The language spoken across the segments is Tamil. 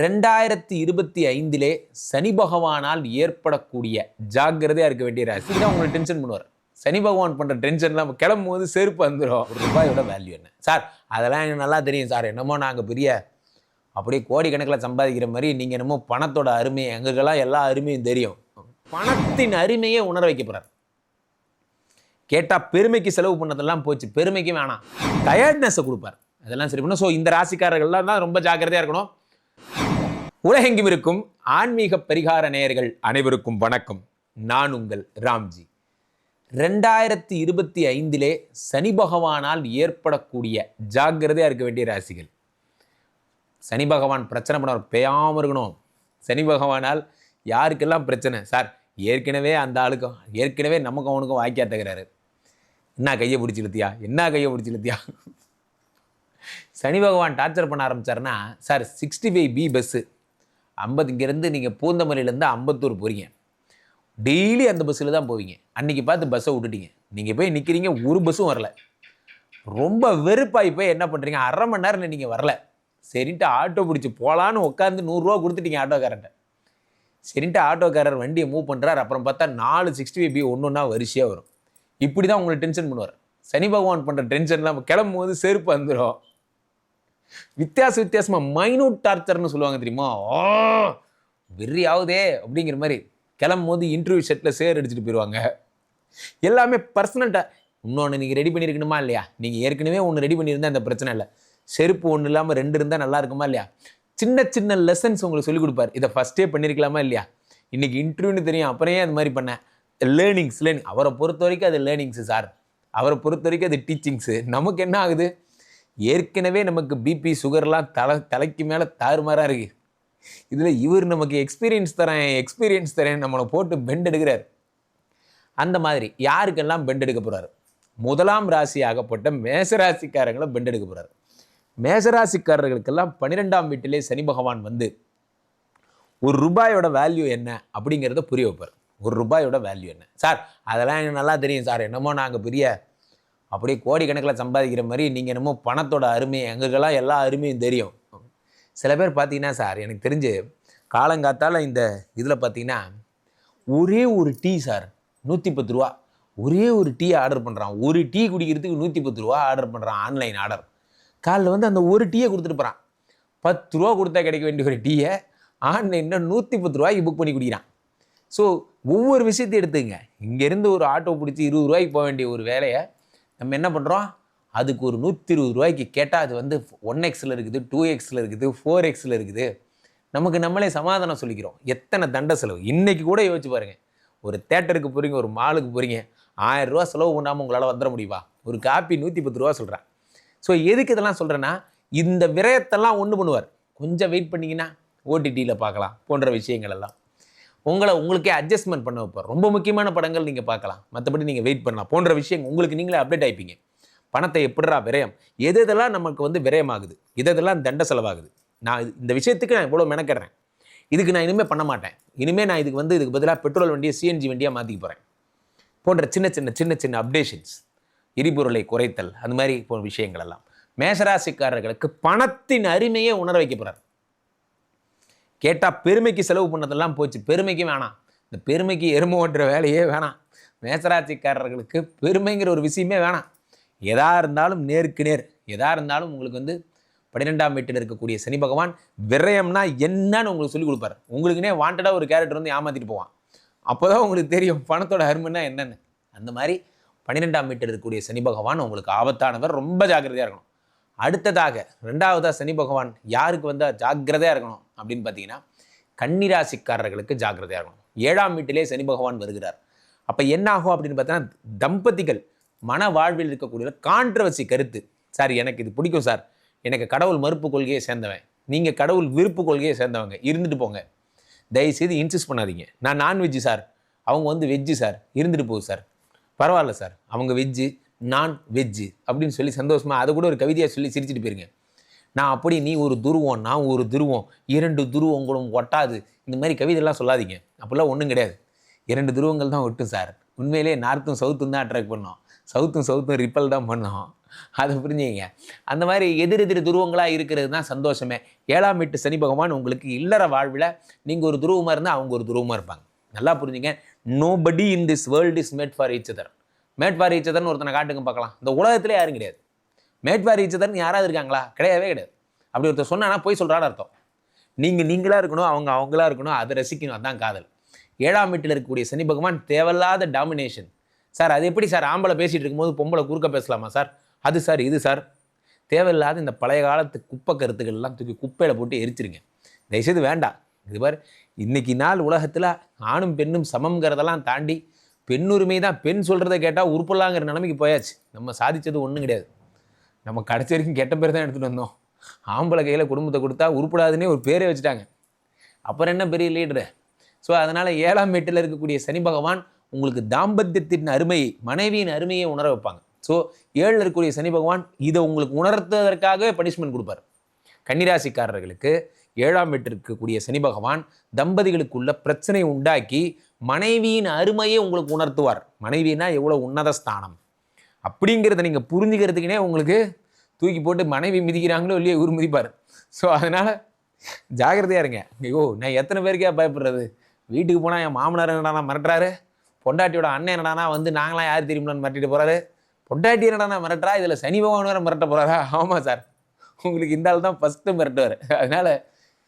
ரெண்டாயிரத்தி இருபத்தி ஐந்திலே சனி பகவானால் ஏற்படக்கூடிய ஜாக்கிரதையா இருக்க வேண்டிய ராசி. தான் உங்களை டென்ஷன் பண்ணுவார் சனி பகவான் பண்ற டென்ஷன்லாம் கிளம்பும் போது செருப்பு வந்துடும் ஒரு ரூபாயோட வேல்யூ என்ன? சார் அதெல்லாம் எனக்கு நல்லா தெரியும் சார் என்னமோ நாங்கள் பெரிய அப்படியே கோடிக்கணக்கில் சம்பாதிக்கிற மாதிரி நீங்கள் என்னமோ பணத்தோட அருமை எங்களுக்கெல்லாம் எல்லா அருமையும் தெரியும். பணத்தின் அருமையே உணர வைக்க போகிறார் கேட்டால் பெருமைக்கு செலவு பண்ணதெல்லாம் போச்சு. பெருமைக்கு வேணாம். டயர்ட்னஸை கொடுப்பார். அதெல்லாம் சரி பண்ணும் ஸோ இந்த ராசிக்காரர்கள்லாம் தான் ரொம்ப ஜாக்கிரதையாக இருக்கணும். உலகெங்கும் இருக்கும் ஆன்மீக பரிகார நேயர்கள் அனைவருக்கும் வணக்கம். நான் உங்கள் ராம்ஜி. ரெண்டாயிரத்தி இருபத்தி ஐந்திலே சனி பகவானால் ஏற்படக்கூடிய ஜாக்கிரதையாக இருக்க வேண்டிய ராசிகள். சனி பகவான் பிரச்சனை பண்ணவர் பேயாமல் இருக்கணும். சனி பகவானால் யாருக்கெல்லாம் பிரச்சனை? சார் ஏற்கனவே அந்த ஆளுக்கும் ஏற்கனவே நமக்கும் அவனுக்கும் வாய்க்கா தகுறாரு என்ன கையை பிடிச்சி இழுத்தியா? என்ன கையை பிடிச்சி இழுத்தியா? சனி பகவான் டார்ச்சர் பண்ண ஆரம்பிச்சாருன்னா sir sixty five B bus ஐம்பது இங்கேருந்து நீங்கள் பூந்தமல்லியிலேருந்து அம்பத்தூர் போகிறீங்க டெய்லி அந்த பஸ்ஸில் தான் போவீங்க. அன்றைக்கி பார்த்து பஸ்ஸை விட்டுட்டீங்க. நீங்கள் போய் நிற்கிறீங்க ஒரு பஸ்ஸும் வரல. ரொம்ப வெறுப்பாகி போய் என்ன பண்ணுறீங்க அரை மணி நேரம் நீங்கள் வரல. சரின்ட்டு ஆட்டோ பிடிச்சி போகலான்னு உட்காந்து நூறுரூவா கொடுத்துட்டீங்க ஆட்டோக்காரன்ட்ட சரின்ட்டு ஆட்டோக்காரர் வண்டியை மூவ் பண்ணுறாரு அப்புறம் பார்த்தா நாலு சிக்ஸ்டி ஃபைவ் பி ஒன்று ஒன்றா வரிசையாக வரும். இப்படி தான் உங்களை டென்ஷன் பண்ணுவார். சனி பகவான் பண்ணுற டென்ஷன்லாம் கிளம்பும் போது செருப்பு வந்துடும் வித்தியாச வித்தியாசமாக மைனூட் டார்ச்சர்னு சொல்லுவாங்க தெரியுமா? வெறி ஆகுதே அப்படிங்கிற மாதிரி கிளம்பும் போது இன்டர்வியூ செட்டில் சேர் அடிச்சுட்டு போயிடுவாங்க எல்லாமே பர்சனல்ட்டாக இன்னொன்று நீங்கள் ரெடி பண்ணியிருக்கணுமா இல்லையா? நீங்கள் ஏற்கனவே ஒன்று ரெடி பண்ணியிருந்தால் அந்த பிரச்சனை இல்லை. செருப்பு ஒன்று இல்லாமல் ரெண்டு இருந்தால் நல்லா இருக்குமா இல்லையா? சின்ன சின்ன லெசன்ஸ் உங்களுக்கு சொல்லிக் கொடுப்பார். இதை ஃபஸ்ட்டே பண்ணியிருக்கலாமா இல்லையா? இன்றைக்கி இன்டர்வியூன்னு தெரியும் அப்புறம் ஏன் அந்த மாதிரி பண்ணேன். லேர்னிங்ஸ் லேர்னிங் அவரை பொறுத்த வரைக்கும் அது லேர்னிங்ஸு சார். அவரை பொறுத்த வரைக்கும் அது டீச்சிங்ஸு நமக்கு என்ன ஆகுது? ஏற்கனவே நமக்கு பிபி சுகர்லாம் தலை தலைக்கு மேலே தாறுமாறாக இருக்குது இதில் இவர் நமக்கு எக்ஸ்பீரியன்ஸ் தரேன் எக்ஸ்பீரியன்ஸ் தரேன் நம்மளை போட்டு பெண்ட் எடுக்கிறார். அந்த மாதிரி யாருக்கெல்லாம் பெண்ட் எடுக்க போகிறாரு முதலாம் ராசி ஆகப்பட்ட மேசராசிக்காரங்களை பெண்ட் எடுக்க போகிறாரு மேசராசிக்காரர்களுக்கெல்லாம் பன்னிரெண்டாம் வீட்டிலே சனி பகவான் வந்து ஒரு ரூபாயோட வேல்யூ என்ன அப்படிங்கிறத புரிய வைப்பார். ஒரு ரூபாயோட வேல்யூ என்ன? சார் அதெல்லாம் எனக்கு நல்லா தெரியும் சார். என்னமோ நாங்கள் பெரிய அப்படியே கோடிக்கணக்கில் சம்பாதிக்கிற மாதிரி நீங்கள் என்னமோ பணத்தோட அருமை எங்களுக்கெல்லாம் எல்லா அருமையும் தெரியும். சில பேர் பார்த்தீங்கன்னா சார் எனக்கு தெரிஞ்சு காலங்காத்தால் இந்த இதில் பார்த்தீங்கன்னா ஒரே ஒரு டீ சார் நூற்றி பத்து ரூபா. ஒரே ஒரு டீ ஆர்டர் பண்ணுறான். ஒரு டீ குடிக்கிறதுக்கு நூற்றி பத்து ரூபா ஆர்டர் பண்ணுறான் ஆன்லைன் ஆர்டர். காலைல வந்து அந்த ஒரு டீயை கொடுத்துட்டு போகிறான். பத்து ரூபா கொடுத்தா கிடைக்க வேண்டிய ஒரு டீயை ஆன்லைனில் நூற்றி பத்து ரூபாய்க்கு புக் பண்ணி குடிக்கிறான். ஸோ ஒவ்வொரு விஷயத்தையும் எடுத்துங்க இங்கேருந்து ஒரு ஆட்டோ பிடிச்சி இருபது ரூபாய்க்கு போக வேண்டிய ஒரு வேலையை நம்ம என்ன பண்ணுறோம் அதுக்கு ஒரு நூற்றி இருபது ரூபாய்க்கு கேட்டால் அது வந்து ஒன் எக்ஸில் இருக்குது டூ எக்ஸில் இருக்குது ஃபோர் எக்ஸில் இருக்குது. நமக்கு நம்மளே சமாதானம் சொல்லிக்கிறோம். எத்தனை தண்ட செலவு? இன்றைக்கி கூட யோசிச்சு பாருங்கள் ஒரு தேட்டருக்கு போகிறீங்க ஒரு மாலுக்கு போகிறீங்க ஆயிரம் ரூபா செலவு பண்ணாமல் உங்களால் வந்துட முடியுமா? ஒரு காப்பி நூற்றி பத்து ரூபா சொல்கிறேன் ஸோ எதுக்கு இதெல்லாம் சொல்கிறேன்னா இந்த விரயத்தெல்லாம் ஒன்று பண்ணுவார். கொஞ்சம் வெயிட் பண்ணிங்கன்னா ஓடிடியில் பார்க்கலாம் போன்ற விஷயங்கள் எல்லாம். உங்களை உங்களுக்கே அட்ஜஸ்ட்மெண்ட் பண்ண வைப்பார். ரொம்ப முக்கியமான படங்கள் நீங்கள் பார்க்கலாம். மற்றபடி நீங்கள் வெயிட் பண்ணலாம். போன்ற விஷயங்கள் உங்களுக்கு நீங்களே அப்டேட் ஆயிப்பீங்க. பணத்தை எப்படிடா விரயம்? எது எதெல்லாம் நமக்கு வந்து விரயமாகுது? எது இதெல்லாம் தண்ட செலவாகுது? நான் இந்த விஷயத்துக்கு நான் இவ்வளோ மெனக்கிடுறேன். இதுக்கு நான் இனிமேல் பண்ண மாட்டேன். இனிமேல் நான் இதுக்கு வந்து இதுக்கு பதிலாக பெட்ரோல் வண்டியை சிஎன்ஜி வண்டியாக மாற்றிக்க போகிறேன் போன்ற சின்ன சின்ன சின்ன சின்ன அப்டேஷன்ஸ் எரிபொருளை குறைத்தல் அந்த மாதிரி போன்ற விஷயங்கள் எல்லாம். மேசராசிக்காரர்களுக்கு பணத்தின் அருமையை உணர வைக்க போகிறார் கேட்டால் பெருமைக்கு செலவு பண்ணதெல்லாம் போச்சு. பெருமைக்கு வேணாம். இந்த பெருமைக்கு எருமை ஓட்டுற வேலையே வேணாம். மேசராட்சிக்காரர்களுக்கு பெருமைங்கிற ஒரு விஷயமே வேணாம். எதா இருந்தாலும் நேருக்கு நேர். எதா இருந்தாலும் உங்களுக்கு வந்து பன்னிரெண்டாம் வீட்டில் இருக்கக்கூடிய சனி பகவான் விரயம்னா என்னன்னு உங்களுக்கு சொல்லிக் கொடுப்பாரு. உங்களுக்குனே வாண்டடாக ஒரு கேரக்டர் வந்து ஏமாற்றிட்டு போவான். அப்போ தான் உங்களுக்கு தெரியும் பணத்தோட அருமைன்னா என்னென்னு. அந்த மாதிரி பன்னிரெண்டாம் வீட்டில் இருக்கக்கூடிய சனி பகவான் உங்களுக்கு ஆபத்தானவர். ரொம்ப ஜாக்கிரதையாக இருக்கணும். அடுத்ததாக ரெண்டாவதாக சனி பகவான் யாருக்கு வந்தால் ஜாக்கிரதையாக இருக்கணும் அப்படின்னு பார்த்தீங்கன்னா கன்னிராசிக்காரர்களுக்கு ஜாக்கிரதையாக இருக்கணும். ஏழாம் வீட்டிலே சனி பகவான் வருகிறார். அப்போ என்ன ஆகும் அப்படின்னு பார்த்தீங்கன்னா தம்பதிகள் மன வாழ்வில் இருக்கக்கூடிய கான்ட்ரவர்சி கருத்து. சார் எனக்கு இது பிடிக்கும் சார். எனக்கு கடவுள் மறுப்பு கொள்கையை சேர்ந்தவன். நீங்கள் கடவுள் விருப்பு கொள்கையை சேர்ந்தவங்க. இருந்துட்டு போங்க. தயவுசெய்து இன்சிஸ்ட் பண்ணாதீங்க. நான் நான்வெஜ்ஜு சார். அவங்க வந்து வெஜ்ஜு சார். இருந்துட்டு போகுது சார். பரவாயில்ல சார். அவங்க வெஜ்ஜு நான் வெஜ்ஜு அப்படின்னு சொல்லி சந்தோஷமாக அதை கூட ஒரு கவிதையாக சொல்லி சிரிச்சுட்டு போயிருங்க. நான் அப்படி நீ ஒரு துருவம் நான் ஒரு துருவம் இரண்டு துருவங்களும் ஒட்டாது. இந்த மாதிரி கவிதைலாம் சொல்லாதீங்க. அப்படிலாம் ஒன்றும் கிடையாது. இரண்டு துருவங்கள் தான் ஒட்டும் சார் உண்மையிலேயே நார்த்தும் சவுத்தும் தான் அட்ராக்ட் பண்ணோம். சவுத்தும் சவுத்தும் ரிப்பல் தான் பண்ணோம். அதை புரிஞ்சுங்க அந்த மாதிரி எதிர் எதிர் துருவங்களாக இருக்கிறது தான் சந்தோஷமே. ஏழாம் எட்டு சனி பகவான் உங்களுக்கு இல்லற வாழ்வில் நீங்கள் ஒரு துருவமாக இருந்தால் அவங்க ஒரு துருவமாக இருப்பாங்க. நல்லா புரிஞ்சுங்க. Nobody in this world is made for each other made for ஒருத்தனை காட்டுங்க பார்க்கலாம். இந்த உலகத்திலே யாரும் கிடையாது. மேட் ஃபார் யாராவது இருக்காங்களா? கிடையவே கிடையாது. அப்படி ஒருத்தர் சொன்னானா போய் சொல்கிறான்னு அர்த்தம். நீங்கள் நீங்களாக இருக்கணும் அவங்க அவங்களா இருக்கணும் அதை ரசிக்கணும் அதான் காதல். ஏழாம் வீட்டில் இருக்கக்கூடிய சனி பகவான் தேவையில்லாத டாமினேஷன் சார் அது எப்படி சார்? ஆம்பளை பேசிகிட்டு இருக்கும்போது பொம்பளை குறுக்க பேசலாமா சார்? அது சார் இது சார். தேவையில்லாத இந்த பழைய காலத்து குப்பை கருத்துக்கள் எல்லாம் தூக்கி குப்பையில் போட்டு எரிச்சிருங்க. தயவுசெய்து வேண்டாம். இது பாரு இன்னைக்கு நாள் உலகத்தில் ஆணும் பெண்ணும் சமம்ங்கிறதெல்லாம் தாண்டி பெண்ணுரிமை தான். பெண் சொல்கிறத கேட்டால் உருப்பலாங்கிற நிலைமைக்கு போயாச்சு. நம்ம சாதித்தது ஒன்றும் கிடையாது. நம்ம கடைசி வரைக்கும் கெட்ட பேர் தான் எடுத்துகிட்டு வந்தோம். ஆம்பளை கையில் குடும்பத்தை கொடுத்தா உருப்படாதுன்னே ஒரு பேரே வச்சுட்டாங்க. அப்புறம் என்ன பெரிய லீடரு ஸோ அதனால் ஏழாம் வீட்டில் இருக்கக்கூடிய சனி பகவான் உங்களுக்கு தாம்பத்தியத்தின் அருமையை மனைவியின் அருமையை உணர வைப்பாங்க. ஸோ ஏழில் இருக்கக்கூடிய சனி பகவான் இதை உங்களுக்கு உணர்த்துவதற்காகவே பனிஷ்மெண்ட் கொடுப்பார். கன்னிராசிக்காரர்களுக்கு ஏழாம் வீட்டில் இருக்கக்கூடிய சனி பகவான் தம்பதிகளுக்குள்ள பிரச்சனை உண்டாக்கி மனைவியின் அருமையை உங்களுக்கு உணர்த்துவார். மனைவினா எவ்வளோ உன்னத ஸ்தானம். அப்படிங்கிறத நீங்கள் புரிஞ்சுக்கிறதுக்குனே உங்களுக்கு தூக்கி போட்டு மனைவி மிதிக்கிறாங்களோ இல்லையோ இவர் மிதிப்பார். ஸோ அதனால் ஜாகிரதையாக இருங்க. ஐயோ நான் எத்தனை பேருக்கே பயப்படுறது? வீட்டுக்கு போனால் என் மாமனார் என்னடானா மிரட்டுறாரு? பொண்டாட்டியோட அண்ணன் என்னடானா வந்து நாங்களாம் யார் தெரியுமான்னு மிரட்டிட்டு போகிறாரு பொண்டாட்டி என்னடானா மிரட்டுறா? இதில் சனி பகவான் வேறு மிரட்ட போகிறாரா ஆமாம் சார். உங்களுக்கு இந்த ஆள் தான் ஃபஸ்ட்டு மிரட்டுவார். அதனால்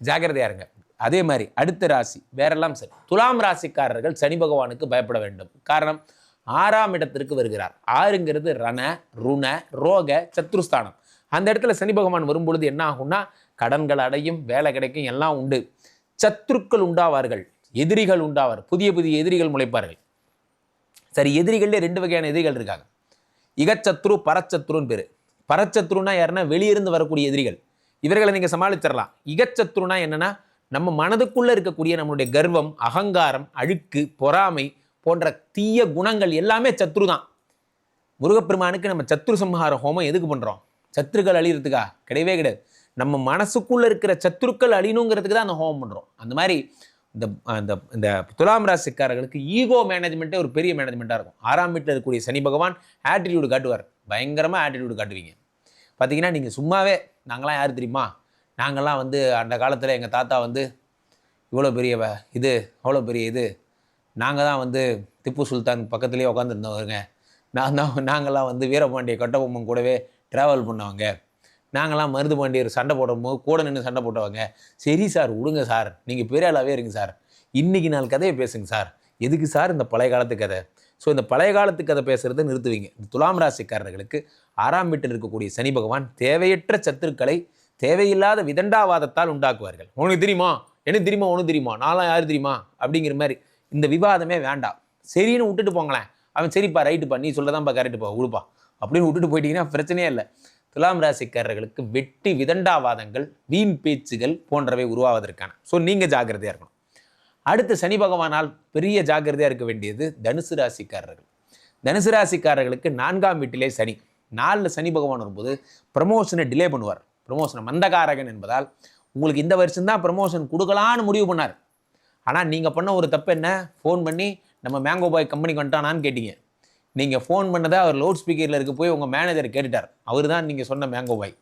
ஜாக்கிரதையாக இருங்க. அதே மாதிரி அடுத்த ராசி வேறெல்லாம் சரி. துலாம் ராசிக்காரர்கள் சனி பகவானுக்கு பயப்பட வேண்டும். காரணம் ஆறாம் இடத்திற்கு வருகிறார். ஆறுங்கிறது ரண ருண ரோக சத்ருஸ்தானம். அந்த இடத்துல சனி பகவான் வரும்பொழுது என்ன ஆகும்னா கடன்கள் அடையும் வேலை கிடைக்கும் எல்லாம் உண்டு. சத்துருக்கள் உண்டாவார்கள் எதிரிகள் உண்டாவார் புதிய புதிய எதிரிகள் முளைப்பார்கள். சரி எதிரிகள்லேயே ரெண்டு வகையான எதிரிகள் இருக்காங்க. இகச்சத்ரு பரச்சத்ருன்னு பேர். பரச்சத்ருனா யாருன்னா வெளியிருந்து வரக்கூடிய எதிரிகள். இவர்களை நீங்கள் சமாளிச்சிடலாம். இகச்சத்ருனா என்னென்னா நம்ம மனதுக்குள்ளே இருக்கக்கூடிய நம்மளுடைய கர்வம் அகங்காரம் அழுக்கு பொறாமை போன்ற தீய குணங்கள் எல்லாமே சத்ரு தான். முருகப்பெருமானுக்கு நம்ம சத்ரு சம்ஹார ஹோமம் எதுக்கு பண்ணுறோம் சத்துருக்கள் அழியிறதுக்கா? கிடையவே கிடையாது. நம்ம மனசுக்குள்ளே இருக்கிற சத்துருக்கள் அழியணுங்கிறதுக்கு தான் அந்த ஹோமம் பண்ணுறோம் அந்த மாதிரி இந்த இந்த இந்த துலாம் ராசிக்காரர்களுக்கு ஈகோ மேனேஜ்மெண்ட்டே ஒரு பெரிய மேனேஜ்மெண்ட்டாக இருக்கும். ஆறாம் வீட்டில் இருக்கக்கூடிய சனி பகவான் ஆட்டிடியூடு காட்டுவார். பயங்கரமாக ஆட்டிடியூடு காட்டுவீங்க. பார்த்தீங்கன்னா நீங்கள் சும்மாவே நாங்களாம் யார் தெரியுமா? நாங்கள்லாம் வந்து அந்த காலத்தில் எங்கள் தாத்தா வந்து இவ்வளோ பெரிய இது அவ்வளோ பெரிய இது. நாங்கள் தான் வந்து திப்பு சுல்தான் பக்கத்துலேயே உட்காந்துருந்தவங்க நான் தான் நாங்கள்லாம் வந்து வீரபாண்டிய கட்டபொம்மன் கூடவே ட்ராவல் பண்ணவங்க. நாங்களாம் மருது பாண்டியர் சண்டை போடும்போது கூட நின்று சண்டை போட்டவங்க. சரி சார் விடுங்க சார். நீங்கள் பெரிய ஆளாகவே இருங்க சார். இன்னைக்கு நாள் கதையை பேசுங்க சார். எதுக்கு சார் இந்த பழைய காலத்து கதை? ஸோ இந்த பழைய காலத்து கதை பேசுகிறத நிறுத்துவீங்க. இந்த துலாம் ராசிக்காரர்களுக்கு ஆறாம் வீட்டில் இருக்கக்கூடிய சனி பகவான் தேவையற்ற சத்துருக்களை தேவையில்லாத விதண்டாவாதத்தால் உண்டாக்குவார்கள். உனக்கு தெரியுமா? எனக்கு தெரியுமா? உனக்கு தெரியுமா? நான்லாம் யார் தெரியுமா? அப்படிங்கிற மாதிரி இந்த விவாதமே வேண்டாம். சரின்னு விட்டுட்டு போங்களேன். அவன் சரிப்பா ரைட்டுப்பா நீ சொல்லதான்ப்பா கரெக்டுப்பா விடுப்பா. அப்படின்னு விட்டுட்டு போயிட்டீங்கன்னா பிரச்சனையே இல்லை. துலாம் ராசிக்காரர்களுக்கு வெட்டி விதண்டாவாதங்கள் வீண் பேச்சுகள் போன்றவை உருவாவதற்கான. ஸோ நீங்கள் ஜாக்கிரதையாக இருக்கணும். அடுத்து சனி பகவானால் பெரிய ஜாக்கிரதையாக இருக்க வேண்டியது தனுசு ராசிக்காரர்கள். தனுசு ராசிக்காரர்களுக்கு நான்காம் வீட்டிலே சனி. நாலில் சனி பகவான் வரும்போது ப்ரமோஷனை டிலே பண்ணுவார். ப்ரமோஷன் மந்தகாரகன் என்பதால் உங்களுக்கு இந்த வருஷம் தான் ப்ரமோஷன் கொடுக்கலான்னு முடிவு பண்ணார். ஆனால் நீங்கள் பண்ண ஒரு தப்பு என்ன? ஃபோன் பண்ணி நம்ம மேங்கோ பாய் கம்பெனிக்கு வந்துட்டானான்னு கேட்டீங்க. நீங்கள் ஃபோன் பண்ணதை அவர் லவுட் ஸ்பீக்கரில் இருக்க போய் உங்கள் மேனேஜர் கேட்டுட்டார். அவர் தான் நீங்கள் சொன்ன மேங்கோ பாய்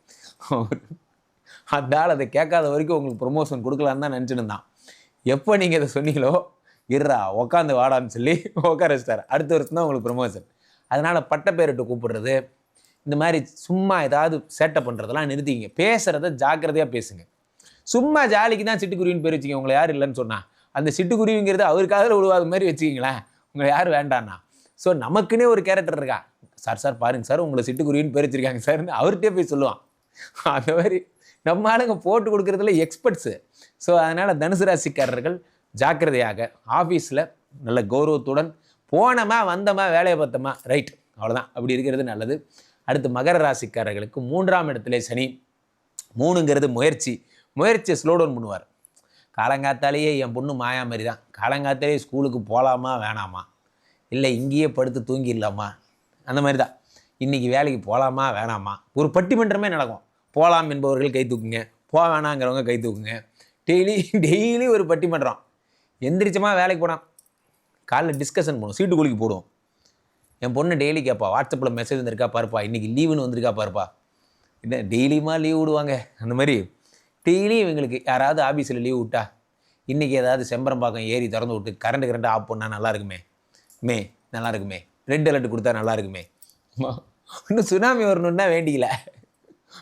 அதால் அதை கேட்காத வரைக்கும் உங்களுக்கு ப்ரொமோஷன் கொடுக்கலான்னு தான் நினச்சிருந்தான். எப்போ நீங்கள் இதை சொன்னீங்களோ இருறா உட்காந்து வாடான்னு சொல்லி உட்கார வச்சிட்டார். அடுத்த வருஷம் தான் உங்களுக்கு ப்ரொமோஷன் அதனால் பட்டப்பேரிட்டு கூப்பிடுறது இந்த மாதிரி சும்மா ஏதாவது சேட்டை பண்ணுறதெல்லாம் நிறுத்திங்க பேசுகிறத ஜாக்கிரதையாக பேசுங்க. சும்மா ஜாலிக்கு தான் சிட்டுக்குருவின்னு பேர் வச்சுக்கோங்க. உங்களை யார் இல்லைன்னு சொன்னால் அந்த சிட்டுக்குருவிங்கிறது அவருக்காக விழுவாத மாதிரி வச்சுக்கிங்களேன். உங்களை யார் வேண்டான்னா. ஸோ நமக்குன்னே ஒரு கேரக்டர் இருக்கா? சார் சார் பாருங்க சார் உங்களை சிட்டுக்குருவின்னு பேர் வச்சுருக்காங்க சார்னு அவர்கிட்டே போய் சொல்லுவான். அந்த மாதிரி நம்ம ஆளுங்க போட்டு கொடுக்குறதுல எக்ஸ்பர்ட்ஸு ஸோ அதனால் தனுசு ராசிக்காரர்கள் ஜாக்கிரதையாக ஆஃபீஸில் நல்ல கௌரவத்துடன் போனோமா வந்தோமா வேலையை பார்த்தோமா? ரைட் அவ்வளோதான் அப்படி இருக்கிறது நல்லது. அடுத்து மகர ராசிக்காரர்களுக்கு மூன்றாம் இடத்துல சனி. மூணுங்கிறது முயற்சி. முயற்சியை ஸ்லோ டவுன் பண்ணுவார். காலங்காத்தாலேயே என் பொண்ணு மாயா மாதிரி தான் காலங்காத்தாலேயே ஸ்கூலுக்கு போகலாமா வேணாமா? இல்லை இங்கேயே படுத்து தூங்கிடலாமா? அந்த மாதிரி தான் இன்றைக்கி வேலைக்கு போகலாமா வேணாமா? ஒரு பட்டிமன்றமே நடக்கும். போகலாம் என்பவர்கள் கை தூக்குங்க. போக வேணாங்கிறவங்க கை தூக்குங்க. டெய்லி டெய்லி ஒரு பட்டிமன்றம். எந்திரிச்சமாக வேலைக்கு போனால் காலைல டிஸ்கஷன் பண்ணுவோம். சீட்டு குலுக்கி போடுவோம். என் பொண்ணு டெய்லி கேட்பா வாட்ஸ்அப்பில் மெசேஜ் வந்திருக்கா பாருப்பா இன்னைக்கு லீவுன்னு வந்திருக்கா பாருப்பா. என்ன டெய்லியுமா லீவ் விடுவாங்க? அந்த மாதிரி. டெய்லியும் இவங்களுக்கு யாராவது ஆஃபீஸில் லீவ் விட்டா இன்றைக்கி ஏதாவது செம்பரம்பாக்கம் ஏறி திறந்து விட்டு கரண்ட் கரண்ட் ஆஃப் பண்ணால் நல்லா இருக்குமே? மே நல்லா இருக்குமே? ரெட் அலர்ட் கொடுத்தா நல்லா இருக்குமே? இன்னும் சுனாமி வரணுன்னா வேண்டிக்கல.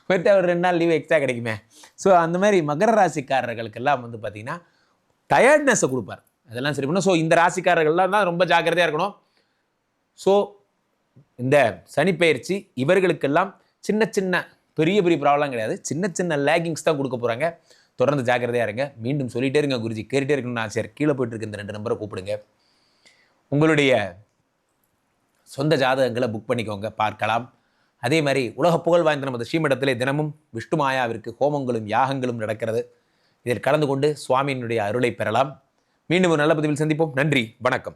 பட் ஒரு ரெண்டு நாள் லீவ் எக்ஸ்ட்ரா கிடைக்குமே? ஸோ அந்த மாதிரி மகர ராசிக்காரர்களுக்கெல்லாம் வந்து பார்த்திங்கன்னா டயர்ட்னஸை கொடுப்பார். அதெல்லாம் சரி பண்ணும் ஸோ இந்த ராசிக்காரர்கள்லாம் தான் ரொம்ப ஜாக்கிரதையாக இருக்கணும். ஸோ இந்த சனிப்பெயர்ச்சி இவர்களுக்கெல்லாம் சின்ன சின்ன பெரிய பெரிய ப்ராப்ளம் கிடையாது. சின்ன சின்ன லேகிங்ஸ் தான் கொடுக்க போகிறாங்க தொடர்ந்து ஜாக்கிரதையாக இருங்க. மீண்டும் சொல்லிட்டே இருங்க குருஜி. கேட்டுட்டே இருக்கணும்னு ஆசையார் கீழே போயிட்டு இருக்க இந்த ரெண்டு நம்பரை கூப்பிடுங்க. உங்களுடைய சொந்த ஜாதகங்களை புக் பண்ணிக்கோங்க. பார்க்கலாம். அதே மாதிரி உலக புகழ் வாய்ந்த நமது ஸ்ரீமடத்திலே தினமும் விஷ்ணு மாயாவிற்கு ஹோமங்களும் யாகங்களும் நடக்கிறது. இதில் கலந்து கொண்டு சுவாமியினுடைய அருளை பெறலாம். மீண்டும் ஒரு நல்ல பதிவில் சந்திப்போம். நன்றி. வணக்கம்.